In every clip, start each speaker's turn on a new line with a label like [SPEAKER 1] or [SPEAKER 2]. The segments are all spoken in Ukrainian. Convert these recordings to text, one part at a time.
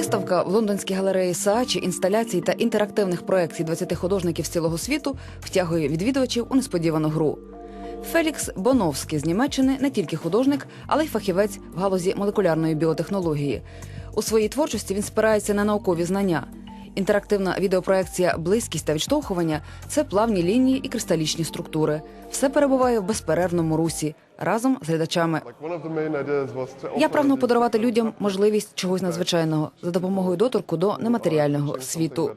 [SPEAKER 1] Виставка в лондонській галереї Саачі інсталяцій та інтерактивних проєктів 20 художників з цілого світу втягує відвідувачів у несподівану гру. Фелікс Боновський з Німеччини не тільки художник, але й фахівець в галузі молекулярної біотехнології. У своїй творчості він спирається на наукові знання. Інтерактивна відеопроекція Близькість та відштовхування це плавні лінії і кристалічні структури. Все перебуває в безперервному русі разом з глядачами. Я прагну подарувати людям можливість чогось надзвичайного за допомогою доторку до нематеріального світу.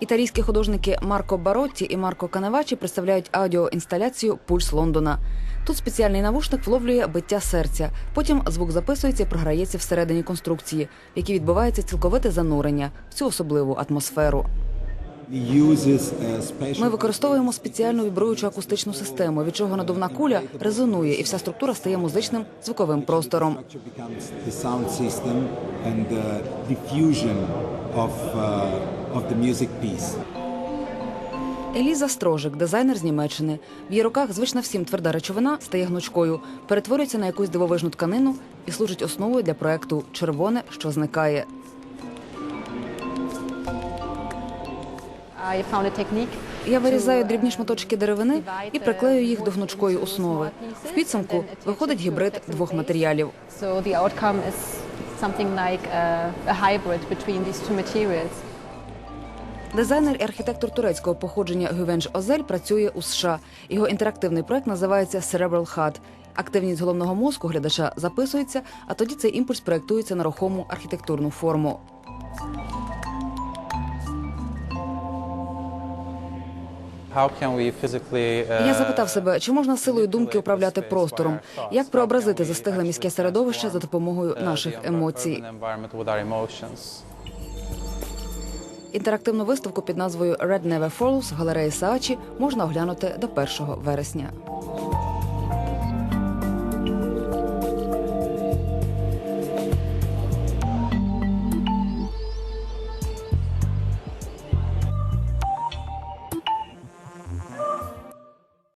[SPEAKER 1] Італійські художники Марко Баротті і Марко Канавачі представляють аудіоінсталяцію Пульс Лондона. Тут спеціальний навушник вловлює биття серця. Потім звук записується і програється всередині конструкції, в якій відбувається цілковите занурення в цю особливу атмосферу. Ми використовуємо спеціальну вібруючу акустичну систему, від чого надувна куля резонує, і вся структура стає музичним звуковим простором.
[SPEAKER 2] Of, uh, the music piece.
[SPEAKER 1] Еліза Строжик, дизайнер з Німеччини. В її руках звична всім тверда речовина стає гнучкою, перетворюється на якусь дивовижну тканину і служить основою для проекту Червоне, що зникає.
[SPEAKER 3] I found a technique
[SPEAKER 1] Я вирізаю дрібні шматочки деревини і приклею їх до гнучкої основи. В підсумку виходить гібрид двох матеріалів.
[SPEAKER 3] So the outcome is something like a, a hybrid between these two materials.
[SPEAKER 1] Дизайнер і архітектор турецького походження Гювенж Озель працює у США. Його інтерактивний проект називається Cerebral HUD. Активність головного мозку глядача записується, а тоді цей імпульс проєктується на рухому архітектурну форму. Я запитав себе, чи можна силою думки управляти простором, як преобразити застигле міське середовище за допомогою наших емоцій. Інтерактивну виставку під назвою Red Never Falls галереї Саачі можна оглянути до 1 вересня.